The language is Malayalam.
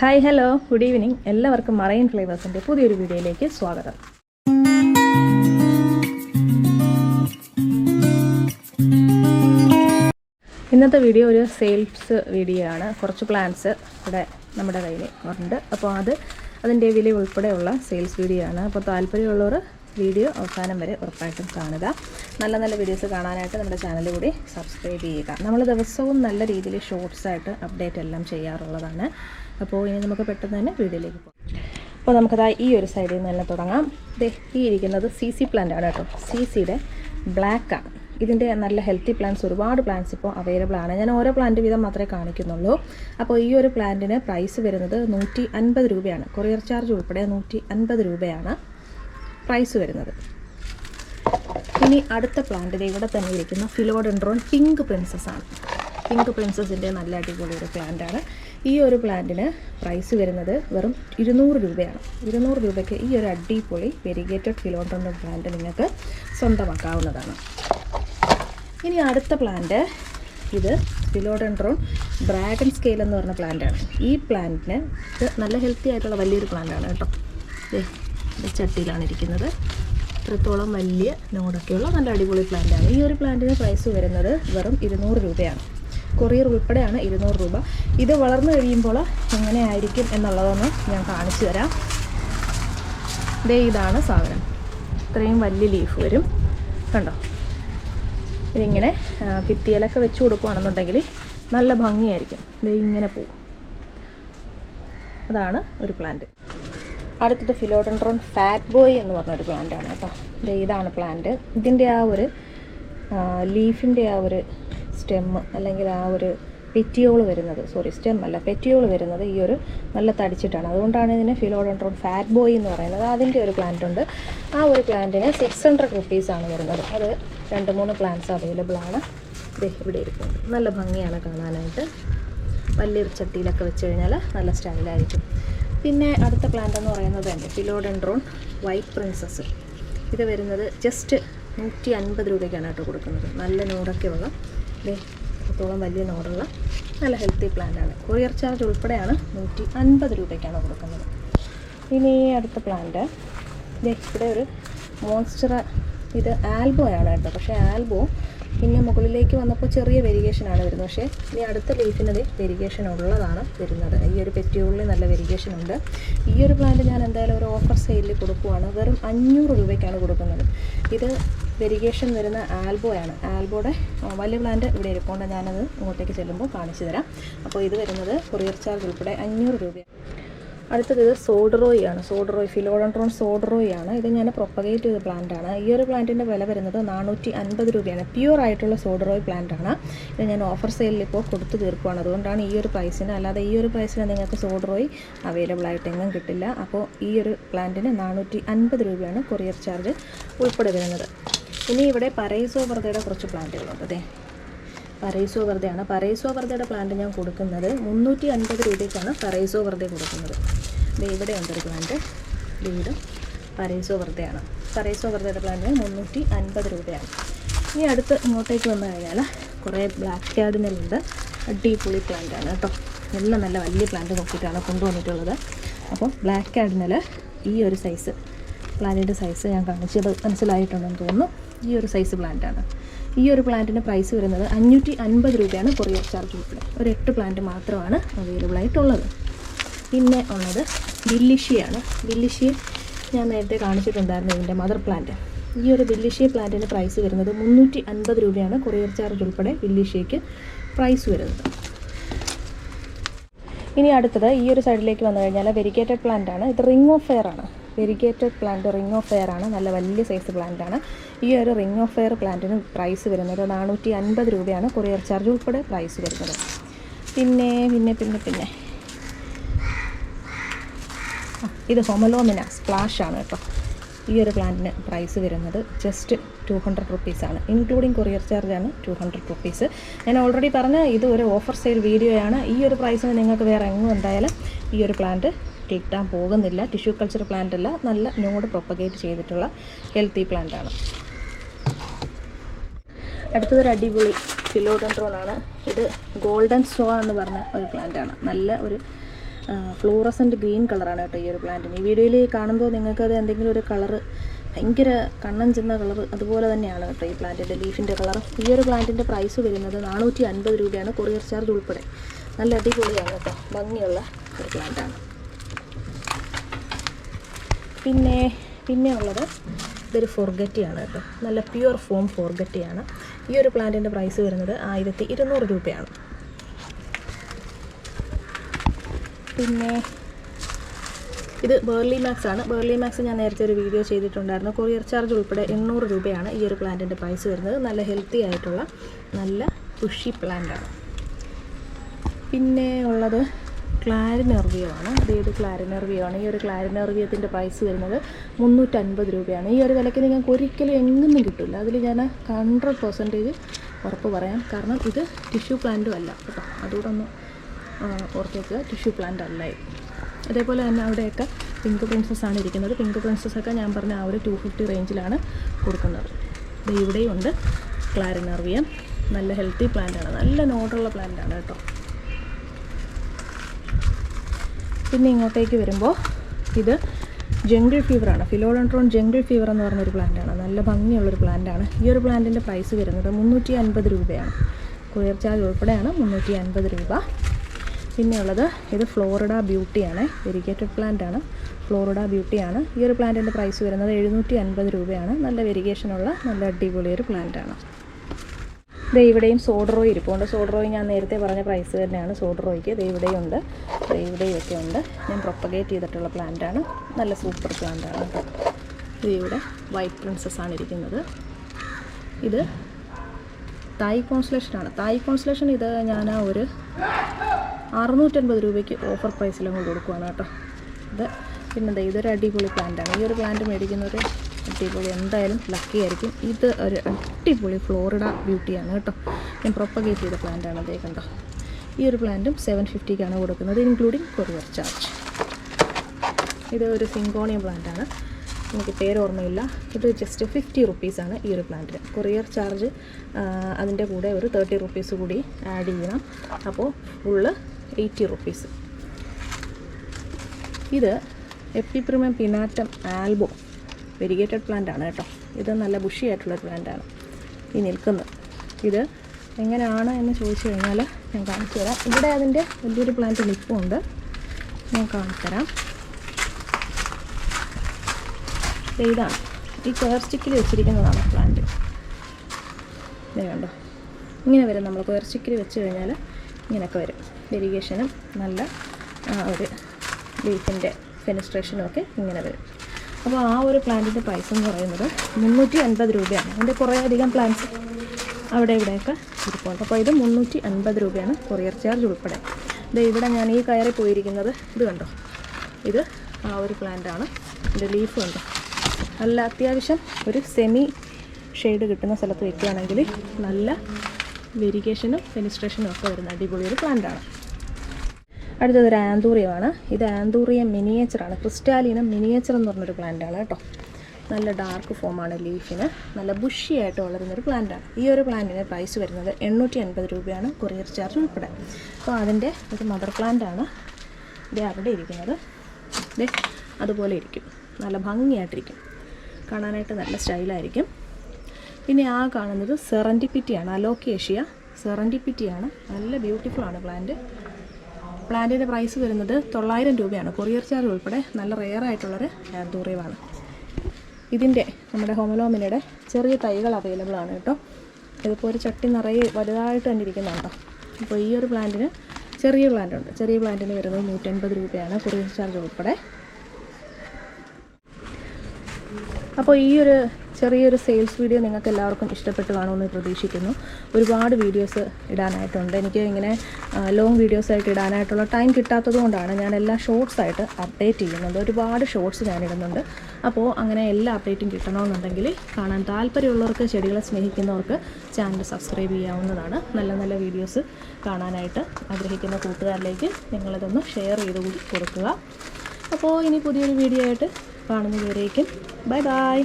ഹായ് ഹലോ ഗുഡ് ഈവനിങ് എല്ലാവർക്കും മറൈൻ ഫ്ലേവേഴ്സിന്റെ പുതിയൊരു വീഡിയോയിലേക്ക് സ്വാഗതം. ഇന്നത്തെ വീഡിയോ ഒരു സെയിൽസ് വീഡിയോ ആണ്. കുറച്ച് പ്ലാൻസ് ഇവിടെ നമ്മുടെ കയ്യിൽ ഉണ്ട്. അപ്പോൾ അത് അതിന്റെ വില ഉൾപ്പെടെയുള്ള സെയിൽസ് വീഡിയോ ആണ്. അപ്പോൾ താല്പര്യമുള്ളവർ വീഡിയോ അവസാനം വരെ ഉറപ്പായിട്ടും കാണുക. നല്ല നല്ല വീഡിയോസ് കാണാനായിട്ട് നമ്മുടെ ചാനൽ കൂടി സബ്സ്ക്രൈബ് ചെയ്യുക. നമ്മൾ ദിവസവും നല്ല രീതിയിൽ ഷോർട്സ് ആയിട്ട് അപ്ഡേറ്റ് എല്ലാം ചെയ്യാറുള്ളതാണ്. അപ്പോൾ ഇനി നമുക്ക് പെട്ടെന്ന് തന്നെ വീഡിയോയിലേക്ക് പോകാം. അപ്പോൾ നമുക്കതാ ഈ ഒരു സൈഡിൽ നിന്ന് തന്നെ തുടങ്ങാം. ദേ ഈ ഇരിക്കുന്നത് സി സി പ്ലാന്റ് ആണ് കേട്ടോ. സി സിയുടെ ബ്ലാക്കാണ് ഇതിന്റെ നല്ല ഹെൽത്തി പ്ലാന്റ്സ് ഒരുപാട് പ്ലാന്റ്സ് ഇപ്പോൾ അവൈലബിൾ ആണ്. ഞാൻ ഓരോ പ്ലാന്റ് വീതം മാത്രമേ കാണിക്കുന്നുള്ളൂ. അപ്പോൾ ഈ ഒരു പ്ലാന്റിന് പ്രൈസ് വരുന്നത് നൂറ്റി അൻപത് രൂപയാണ്. കൊറിയർ ചാർജ് ഉൾപ്പെടെ നൂറ്റി അൻപത് രൂപയാണ് പ്രൈസ് വരുന്നത്. ഇനി അടുത്ത പ്ലാന്റിൽ ഇവിടെ തന്നെ ഇരിക്കുന്ന ഫിലോഡെൻഡ്രോൺ പിങ്ക് പ്രിൻസസ് ആണ്. പിങ്ക് പ്രിൻസസിന്റെ നല്ല അടിപൊളി ഒരു പ്ലാന്റ് ആണ്. ഈ ഒരു പ്ലാന്റിന് പ്രൈസ് വരുന്നത് വെറും ഇരുന്നൂറ് രൂപയാണ്. ഇരുന്നൂറ് രൂപയ്ക്ക് ഈ ഒരു അടിപൊളി വെരിഗേറ്റഡ് ഫിലോഡെൻഡ്രോൺ പ്ലാന്റ് നിങ്ങൾക്ക് സ്വന്തമാക്കാവുന്നതാണ്. ഇനി അടുത്ത പ്ലാന്റ് ഇത് ഫിലോഡൻഡ്രോൺ ഡ്രാഗൺ സ്കെയിൽ എന്ന് പറഞ്ഞ പ്ലാന്റാണ് ഈ പ്ലാന്റിന് ഇത് നല്ല ഹെൽത്തി ആയിട്ടുള്ള വലിയൊരു പ്ലാന്റാണ് കേട്ടോ. ചട്ടിയിലാണ് ഇരിക്കുന്നത്. ഇത്രത്തോളം വലിയ നോടൊക്കെയുള്ള നല്ല അടിപൊളി പ്ലാന്റാണ് ഈ ഒരു പ്ലാന്റിന് പ്രൈസ് വരുന്നത് വെറും ഇരുന്നൂറ് രൂപയാണ്. കൊറിയർ ഉൾപ്പെടെയാണ് ഇരുന്നൂറ് രൂപ. ഇത് വളർന്നു കഴിയുമ്പോൾ എങ്ങനെയായിരിക്കും എന്നുള്ളതൊന്ന് ഞാൻ കാണിച്ചു തരാം. ദേ ഇതാണ് സാധനം. ഇത്രയും വലിയ ലീഫ് വരും. കണ്ടോ? ഇതിങ്ങനെ ഭിത്തിയിലൊക്കെ വെച്ച് കൊടുക്കുകയാണെന്നുണ്ടെങ്കിൽ നല്ല ഭംഗിയായിരിക്കും. ഇത് ഇങ്ങനെ പോവും. അതാണ് ഒരു പ്ലാന്റ് അടുത്തത് ഫിലോഡൻട്രോൺ ഫാറ്റ് ബോയ് എന്ന് പറഞ്ഞൊരു പ്ലാന്റാണ് കേട്ടോ. ഇതാണ് പ്ലാന്റ് ഇതിന്റെ ആ ഒരു ലീഫിന്റെ ആ ഒരു സ്റ്റെമ്മ് അല്ലെങ്കിൽ ആ ഒരു പെറ്റിയോൾ വരുന്നത്. സോറി സ്റ്റെം അല്ല പെറ്റിയോൾ വരുന്നത് ഈ ഒരു നല്ല തടിച്ചിട്ടാണ്. അതുകൊണ്ടാണ് ഇതിനെ ഫിലോഡൻട്രോൺ ഫാറ്റ് ബോയ് എന്ന് പറയുന്നത്. അതിന്റെ ഒരു പ്ലാന്റ് ഉണ്ട്. ആ ഒരു പ്ലാന്റിന് സിക്സ് ഹൺഡ്രഡ് റുപ്പീസാണ് വരുന്നത്. അത് രണ്ട് മൂന്ന് പ്ലാന്റ്സ് അവൈലബിൾ ആണ്. ഇവിടെ ഇരിക്കുന്നത് നല്ല ഭംഗിയാണ് കാണാനായിട്ട്. വലിയൊരു ചട്ടിയിലൊക്കെ വെച്ച് കഴിഞ്ഞാൽ നല്ല സ്റ്റൈലായിരിക്കും പിന്നെ അടുത്ത പ്ലാന്റ് എന്ന് പറയുന്നത് തന്നെ ഫിലോഡൻട്രോൺ വൈറ്റ് പ്രിൻസസ് ഇത് വരുന്നത് ജസ്റ്റ് നൂറ്റി അൻപത് രൂപയ്ക്കാണ് കേട്ടോ കൊടുക്കുന്നത്. നല്ല നൂറൊക്കെയുള്ള അത്രത്തോളം വലിയ നോടുള്ള നല്ല ഹെൽത്തി പ്ലാന്റ് ആണ്. കൊറിയർ ചാർജ് ഉൾപ്പെടെയാണ് നൂറ്റി അൻപത് രൂപയ്ക്കാണ് കൊടുക്കുന്നത്. ഇനി അടുത്ത പ്ലാന്റ് ഇവിടെ ഒരു മോൺസ്റ്റർ ഇത് ആൽബോ ആണ് കേട്ടോ. പക്ഷേ ആൽബോ പിന്നെ മുകളിലേക്ക് വന്നപ്പോൾ ചെറിയ വെരിഗേഷനാണ് വരുന്നത്. പക്ഷേ ഇനി അടുത്ത ലീഫിനത് വെരിഗേഷൻ ഉള്ളതാണ് വരുന്നത്. ഈ ഒരു പെറ്റിയോളിൽ നല്ല വെരിഗേഷൻ ഉണ്ട്. ഈ ഒരു പ്ലാന്റ് ഞാൻ എന്തായാലും ഒരു ഓഫർ സെയിലിൽ കൊടുക്കുവാണ്. വെറും അഞ്ഞൂറ് രൂപയ്ക്കാണ് കൊടുക്കുന്നത്. ഇത് വെരിഗേഷൻ വരുന്ന ആൽബോയാണ്. ആൽബോയുടെ വലിയ പ്ലാന്റ് ഇവിടെ ഇരിപ്പുണ്ട്. ഞാനത് ഇങ്ങോട്ടേക്ക് ചെല്ലുമ്പോൾ കാണിച്ചു തരാം. അപ്പോൾ ഇത് വരുന്നത് കൊറിയർ ചാർജ് ഉൾപ്പെടെ അഞ്ഞൂറ് രൂപയാണ്. അടുത്തത് ഇത് സോഡറോയി ആണ്. സോഡറോയ് ഫിലോഡൻട്രോൺ സോഡറോയി ആണ്. ഇത് ഞാൻ പ്രൊപ്പഗേറ്റ് ചെയ്ത പ്ലാന്റ് ആണ്. ഈ ഒരു പ്ലാന്റിന്റെ വില വരുന്നത് നാനൂറ്റി അൻപത് രൂപയാണ്. പ്യുവർ ആയിട്ടുള്ള സോഡറോയ് പ്ലാന്റ് ആണ്. ഇത് ഞാൻ ഓഫർ സെയിലിൽ ഇപ്പോൾ കൊടുത്തു തീർക്കുവാണ്. അതുകൊണ്ടാണ് ഈ ഒരു പ്രൈസിന് അല്ലാതെ ഈ ഒരു പ്രൈസിന് നിങ്ങൾക്ക് സോഡറോയ് അവൈലബിൾ ആയിട്ട് എങ്ങും കിട്ടില്ല. അപ്പോൾ ഈ ഒരു പ്ലാന്റിന് നാനൂറ്റി അൻപത് രൂപയാണ് കൊറിയർ ചാർജ് ഉൾപ്പെടെ വരുന്നത്. ഇനി ഇവിടെ പറൈസോ വെറുതെയുടെ കുറച്ച് പ്ലാന്റുകളുണ്ട് അതെ. പറൈസോ വെറുതെയാണ്. പറൈസോ വെറുതെയുടെ പ്ലാന്റ് ഞാൻ കൊടുക്കുന്നത് മുന്നൂറ്റി അൻപത് രൂപയ്ക്കാണ് പറൈസോ വെറുതെ കൊടുക്കുന്നത്. ഇവിടെ ഉണ്ടൊരു പ്ലാന്റ്. വീട് പറൈസോ വെറുതെയാണ്. പറൈസോ വെറുതെയുടെ പ്ലാന്റിന് മുന്നൂറ്റി അൻപത് രൂപയാണ്. ഇനി അടുത്ത് ഇങ്ങോട്ടേക്ക് വന്നു കഴിഞ്ഞാൽ കുറേ ബ്ലാക്ക് കാർഡിനലുണ്ട്. അടിപൊളി പ്ലാന്റാണ് കേട്ടോ. നല്ല നല്ല വലിയ പ്ലാന്റ് നോക്കിയിട്ടാണ് കൊണ്ടുവന്നിട്ടുള്ളത്. അപ്പോൾ ബ്ലാക്ക് കാർഡിനൽ ഈ ഒരു സൈസ് പ്ലാന്റിന്റെ സൈസ് ഞാൻ കാണിച്ചത് മനസ്സിലായിട്ടുണ്ടെന്ന് തോന്നുന്നു. ഈ ഒരു സൈസ് പ്ലാന്റാണ് ഈ ഒരു പ്ലാന്റിന്റെ പ്രൈസ് വരുന്നത് അഞ്ഞൂറ്റി അൻപത് രൂപയാണ് കൊറിയർ ചാർജ് ഉൾപ്പെടെ ഒരു എട്ട് പ്ലാന്റ് മാത്രമാണ് അവൈലബിൾ ആയിട്ടുള്ളത്. പിന്നെ ഉള്ളത് ബില്ലിഷിയാണ് ബില്ലിഷി ഞാൻ നേരത്തെ കാണിച്ചിട്ടുണ്ടായിരുന്നു ഇതിന്റെ മദർ പ്ലാന്റ് ഈ ഒരു ബില്ലിഷി പ്ലാന്റിന്റെ പ്രൈസ് വരുന്നത് മുന്നൂറ്റി അൻപത് രൂപയാണ് കൊറിയർ ചാർജ് ഉൾപ്പെടെ ബില്ലിഷിക്ക് പ്രൈസ് വരുന്നത്. ഇനി അടുത്തത് ഈ ഒരു സൈഡിലേക്ക് വന്നു കഴിഞ്ഞാൽ വെരിക്കേറ്റഡ് പ്ലാന്റ് ആണ്. ഇത് റിംഗ് ഓഫ് ഫെയർ ആണ്. Variegated plant ring of fire ആണ്. നല്ല വലിയ സൈസ് പ്ലാന്റ് ആണ്. ഈ ഒരു റിംഗ് ഓഫ് ഫെയർ പ്ലാന്റിന് പ്രൈസ് വരുന്നത് നാനൂറ്റി അൻപത് രൂപയാണ്. കൊറിയർ ചാർജ് ഉൾപ്പെടെ പ്രൈസ് വരുന്നത്. പിന്നെ പിന്നെ പിന്നെ പിന്നെ. ഇത് ഹൊമലോമിന സ്പ്ലാഷ് ആണ് കേട്ടോ. ഈ ഒരു പ്ലാന്റിന് പ്രൈസ് വരുന്നത് ജസ്റ്റ് ടു ഹൺഡ്രഡ് റുപ്പീസാണ് ഇൻക്ലൂഡിങ് കൊറിയർ ചാർജാണ് ടു ഹൺഡ്രഡ് റുപ്പീസ് ഞാൻ ഓൾറെഡി പറഞ്ഞ ഇത് ഒരു ഓഫർ സെയിൽ വീഡിയോയാണ് ഈ ഒരു പ്രൈസിന് നിങ്ങൾക്ക് വേറെ എങ്ങും എന്തായാലും ഈ ഒരു പ്ലാന്റ് കിട്ടാൻ പോകുന്നില്ല. ടിഷ്യൂ കൾച്ചർ പ്ലാന്റ് അല്ല. നല്ല നോട് പ്രൊപ്പഗേറ്റ് ചെയ്തിട്ടുള്ള ഹെൽത്തി പ്ലാന്റ് ആണ്. അടുത്തതൊരു അടിപൊളി ഫിലോഡൻഡ്രോൺ ആണ്. ഇത് ഗോൾഡൻ സോ എന്ന് പറഞ്ഞ ഒരു പ്ലാന്റ് ആണ്. നല്ല ഒരു ഫ്ലൂറസന്റ് ഗ്രീൻ കളറാണ് കേട്ടോ ഈ ഒരു പ്ലാന്റിന് ഈ വീഡിയോയിൽ കാണുമ്പോൾ നിങ്ങൾക്കത് എന്തെങ്കിലും ഒരു കളറ് ഭയങ്കര കണ്ണൻ ചെന്ന കളർ അതുപോലെ തന്നെയാണ് കേട്ടോ ഈ പ്ലാന്റിന്റെ ലീഫിന്റെ കളർ ഈ ഒരു പ്ലാന്റിന്റെ പ്രൈസ് വരുന്നത് നാനൂറ്റി അൻപത് രൂപയാണ്. കൊറിയർ ചാർജ് ഉൾപ്പെടെ. നല്ല അടിപൊളിയാണ് കേട്ടോ. ഭംഗിയുള്ള ഒരു പ്ലാന്റാണ് പിന്നെ പിന്നെ ഉള്ളത് ഇതൊരു ഫോർഗറ്റിയാണ് കേട്ടോ. നല്ല പ്യുവർ ഫോം ഫോർഗറ്റിയാണ്. ഈ ഒരു പ്ലാന്റിന്റെ പ്രൈസ് വരുന്നത് ആയിരത്തി ഇരുന്നൂറ് രൂപയാണ്. പിന്നെ ഇത് ബേർലി മാക്സ് ആണ്. ബേർലി മാക്സ് ഞാൻ നേരത്തെ ഒരു വീഡിയോ ചെയ്തിട്ടുണ്ടായിരുന്നു. കൊറിയർ ചാർജ് ഉൾപ്പെടെ എണ്ണൂറ് രൂപയാണ് ഈ ഒരു പ്ലാന്റിന്റെ പ്രൈസ് വരുന്നത്. നല്ല ഹെൽത്തി ആയിട്ടുള്ള നല്ല പുഷി പ്ലാന്റാണ്. പിന്നെ ഉള്ളത് ക്ലാരിനെർവിയോ ആണ് ഇത് ക്ലാരിനെർവിയോ ആണ് ഈ ഒരു ക്ലാരിനെർവിയത്തിന്റെ പ്രൈസ് വരുന്നത് മുന്നൂറ്റൻപത് രൂപയാണ്. ഈ ഒരു വിലയ്ക്ക് നിങ്ങൾക്ക് ഒരിക്കലും എങ്ങുന്നും കിട്ടില്ല അതിൽ ഞാൻ ഹൺഡ്രഡ് പെർസെന്റേജ് ഉറപ്പ് പറയാം. കാരണം ഇത് ടിഷ്യൂ പ്ലാന്റും അല്ല. കേട്ടോ. അതുകൂടെ ഒന്ന് ഓർത്തേക്കുക ടിഷ്യൂ പ്ലാന്റ് അല്ല അതേപോലെ തന്നെ അവിടെയൊക്കെ പിങ്ക് പ്രിൻസസ് ആണ് ഇരിക്കുന്നത്. പിങ്ക് പ്രിൻസസ് ഒക്കെ ഞാൻ പറഞ്ഞ ആ ഒരു ടു ഫിഫ്റ്റി റേഞ്ചിലാണ് കൊടുക്കുന്നത്. ഇവിടെയും ഉണ്ട് ക്ലാരിനർവിയം. നല്ല ഹെൽത്തി പ്ലാന്റാണ് നല്ല നോട്ടുള്ള പ്ലാന്റാണ് കേട്ടോ. പിന്നെ ഇങ്ങോട്ടേക്ക് വരുമ്പോൾ ഇത് ജംഗിൾ ഫീവറാണ് ഫിലോഡൻട്രോൺ ജംഗിൾ ഫീവർ എന്ന് പറഞ്ഞൊരു പ്ലാന്റാണ് നല്ല ഭംഗിയുള്ളൊരു പ്ലാന്റാണ് ഈ ഒരു പ്ലാന്റിന്റെ പ്രൈസ് വരുന്നത് മുന്നൂറ്റി അൻപത് രൂപയാണ്. കൊറിയർ ചാർജ് ഉൾപ്പെടെയാണ് മുന്നൂറ്റി അൻപത് രൂപ. പിന്നെയുള്ളത് ഇത് ഫ്ലോറിഡ ബ്യൂട്ടിയാണ് വെരിഗേറ്റഡ് പ്ലാന്റ് ആണ്. ഫ്ലോറിഡ ബ്യൂട്ടിയാണ് ഈ ഒരു പ്ലാന്റിന്റെ പ്രൈസ് വരുന്നത് എഴുന്നൂറ്റി അൻപത് രൂപയാണ്. നല്ല വെരിഗേഷനുള്ള നല്ല അടിപൊളി ഒരു പ്ലാന്റാണ് ദേ ഇവിടെയും സോഡറോയ് ഇരിപ്പുണ്ട്. സോഡറോയ് ഞാൻ നേരത്തെ പറഞ്ഞ പ്രൈസ് തന്നെയാണ് സോഡറോയ്ക്ക് ദേ ഇവിടെയും ഉണ്ട് ദേ ഇവിടെയും ഒക്കെ ഉണ്ട്. ഞാൻ പ്രൊപ്പഗേറ്റ് ചെയ്തിട്ടുള്ള പ്ലാന്റാണ് നല്ല സൂപ്പർ പ്ലാന്റാണ് കേട്ടോ. ദേ ഇവിടെ വൈറ്റ് പ്രിൻസസ് ആണ് ഇരിക്കുന്നത്. ഇത് തായ് കോൺസുലേഷനാണ് തായ് കോൺസുലേഷൻ ഇത് ഞാൻ ഒരു അറുന്നൂറ്റൻപത് രൂപയ്ക്ക് ഓഫർ പ്രൈസിലും കൊണ്ട് കൊടുക്കുവാണ് കേട്ടോ. ഇത് പിന്നെന്താ ഇതൊരു അടിപൊളി പ്ലാന്റാണ് ഈ ഒരു പ്ലാന്റ് മേടിക്കുന്നവർ അടിപൊളി. എന്തായാലും ലക്കി ആയിരിക്കും. ഇത് ഒരു അടിപൊളി ഫ്ലോറിഡ ബ്യൂട്ടിയാണ് കേട്ടോ. ഞാൻ പ്രൊപ്പഗേറ്റ് ചെയ്ത പ്ലാന്റാണ് അതേ കണ്ടോ. ഈ ഒരു പ്ലാന്റും സെവൻ ഫിഫ്റ്റിക്കാണ് കൊടുക്കുന്നത് ഇൻക്ലൂഡിങ് കൊറിയർ ചാർജ് ഇത് ഒരു സിങ്കോണിയം പ്ലാന്റാണ് എനിക്ക് പേര് ഓർമ്മയില്ല. ഇത് ജസ്റ്റ് ഫിഫ്റ്റി റുപ്പീസാണ് ഈ ഒരു പ്ലാന്റിന് കൊറിയർ ചാർജ് അതിന്റെ കൂടെ ഒരു തേർട്ടി റുപ്പീസ് കൂടി ആഡ് ചെയ്യണം. അപ്പോൾ ഫുള്ള് എയ്റ്റി റുപ്പീസ് ഇത് epipremnum pinnatum albo variegated plant ആണ് കേട്ടോ. ഇത് നല്ല ബുഷി ആയിട്ടുള്ളൊരു പ്ലാന്റാണ് ഈ നിൽക്കുന്നത്. ഇത് എങ്ങനെയാണ് എന്ന് ചോദിച്ചു കഴിഞ്ഞാൽ ഞാൻ കാണിച്ചു തരാം. ഇവിടെ അതിന്റെ വലിയൊരു പ്ലാന്റ് നിൽപ്പുണ്ട് ഞാൻ കാണിച്ചുതരാം ഇതാണ്. ഈ കെയർ സ്റ്റിക്കിൽ വെച്ചിരിക്കുന്നതാണ് പ്ലാന്റ് കണ്ടോ? ഇങ്ങനെ വരും. നമ്മൾ കെയർ സ്റ്റിക്കിൽ വെച്ച് കഴിഞ്ഞാൽ ഇങ്ങനെയൊക്കെ വരും. വെരിഗേഷനും നല്ല ഒരു ലീഫിന്റെ ഫെനിസ്ട്രേഷനും ഒക്കെ ഇങ്ങനെ വരും. അപ്പോൾ ആ ഒരു പ്ലാന്റിന്റെ പ്രൈസ് എന്ന് പറയുന്നത് മുന്നൂറ്റി അൻപത് രൂപയാണ്. അതിന്റെ കുറേ അധികം പ്ലാന്റ്സ് അവിടെ ഇവിടെയൊക്കെ ഇരിപ്പുണ്ട്. അപ്പോൾ ഇത് മുന്നൂറ്റി അൻപത് രൂപയാണ് കൊറിയർ ചാർജ് ഉൾപ്പെടെ. ഇത് ഇവിടെ ഞാൻ ഈ കയറി പോയിരിക്കുന്നത് ഇത് കണ്ടോ? ഇത് ആ ഒരു പ്ലാന്റാണ് ഇതിന്റെ ലീഫ് കണ്ടോ? നല്ല അത്യാവശ്യം ഒരു സെമി ഷെയ്ഡ് കിട്ടുന്ന സ്ഥലത്ത് വെക്കുകയാണെങ്കിൽ നല്ല വെരിഗേഷനും ഫെനിസ്ട്രേഷനും ഒക്കെ വരുന്ന അടിപൊളി ഒരു പ്ലാന്റാണ് അടുത്തത് ഒരു ആന്തൂറിയമാണ്. ഇത് ആന്തൂറിയം മിനിയേച്ചറാണ് ക്രിസ്റ്റാലിനം മിനിയേച്ചർ എന്ന് പറഞ്ഞൊരു പ്ലാന്റാണ് കേട്ടോ. നല്ല ഡാർക്ക് ഫോമാണ് ലീഫിന് നല്ല ബുഷി ആയിട്ട് വളരുന്നൊരു പ്ലാന്റാണ് ഈ ഒരു പ്ലാന്റിന് പ്രൈസ് വരുന്നത് എണ്ണൂറ്റി അൻപത് രൂപയാണ് കൊറിയർ ചാർജ് ഉൾപ്പെടെ. അപ്പോൾ അതിന്റെ ഒരു മദർ പ്ലാന്റാണ് ഇത് അവിടെ ഇരിക്കുന്നത്. അതുപോലെ ഇരിക്കും. നല്ല ഭംഗിയായിട്ടിരിക്കും. കാണാനായിട്ട് നല്ല സ്റ്റൈലായിരിക്കും പിന്നെ ആ കാണുന്നത് സെറന്റിപ്പിറ്റിയാണ് അലോക്കേഷ്യ സെറന്റിപ്പിറ്റിയാണ് നല്ല ബ്യൂട്ടിഫുൾ ആണ് പ്ലാന്റ് പ്ലാന്റിന്റെ പ്രൈസ് വരുന്നത് തൊള്ളായിരം രൂപയാണ്. കൊറിയർ ചാർജ് ഉൾപ്പെടെ നല്ല റെയർ ആയിട്ടുള്ളൊരു ആന്തൂറിയമാണ് ഇതിന്റെ നമ്മുടെ ഹോമലോമിനയുടെ ചെറിയ തൈകൾ അവൈലബിൾ ആണ് കേട്ടോ. ഇതിപ്പോൾ ഒരു ചട്ടി നിറയെ വലുതായിട്ട് തന്നെ ഇരിക്കുന്നുണ്ടോ അപ്പോൾ ഈ ഒരു പ്ലാന്റിന് ചെറിയ പ്ലാന്റ് ഉണ്ട്. ചെറിയ പ്ലാന്റിന് വരുന്നത് നൂറ്റൻപത് രൂപയാണ് കൊറിയർ ചാർജ് ഉൾപ്പെടെ. അപ്പോൾ ഈ ഒരു ചെറിയൊരു സെയിൽസ് വീഡിയോ നിങ്ങൾക്ക് എല്ലാവർക്കും ഇഷ്ടപ്പെട്ട് കാണുമെന്ന് പ്രതീക്ഷിക്കുന്നു. ഒരുപാട് വീഡിയോസ് ഇടാനായിട്ടുണ്ട്. എനിക്ക് ഇങ്ങനെ ലോങ് വീഡിയോസായിട്ട് ഇടാനായിട്ടുള്ള ടൈം കിട്ടാത്തത് കൊണ്ടാണ് ഞാൻ എല്ലാ ഷോർട്സായിട്ട് അപ്ഡേറ്റ് ചെയ്യുന്നത്. ഒരുപാട് ഷോർട്സ് ഞാൻ ഇടുന്നുണ്ട്. അപ്പോൾ അങ്ങനെ എല്ലാ അപ്ഡേറ്റും കിട്ടണമെന്നുണ്ടെങ്കിൽ കാണാൻ താല്പര്യമുള്ളവർക്ക് ചെടികളെ സ്നേഹിക്കുന്നവർക്ക് ചാനൽ സബ്സ്ക്രൈബ് ചെയ്യാവുന്നതാണ്. നല്ല നല്ല വീഡിയോസ് കാണാനായിട്ട് ആഗ്രഹിക്കുന്ന കൂട്ടുകാരിലേക്ക് നിങ്ങളിതൊന്ന് ഷെയർ ചെയ്ത് കൂടി കൊടുക്കുക. അപ്പോൾ ഇനി പുതിയൊരു വീഡിയോ ആയിട്ട് കാണുന്നതുവരേക്കും. Bye bye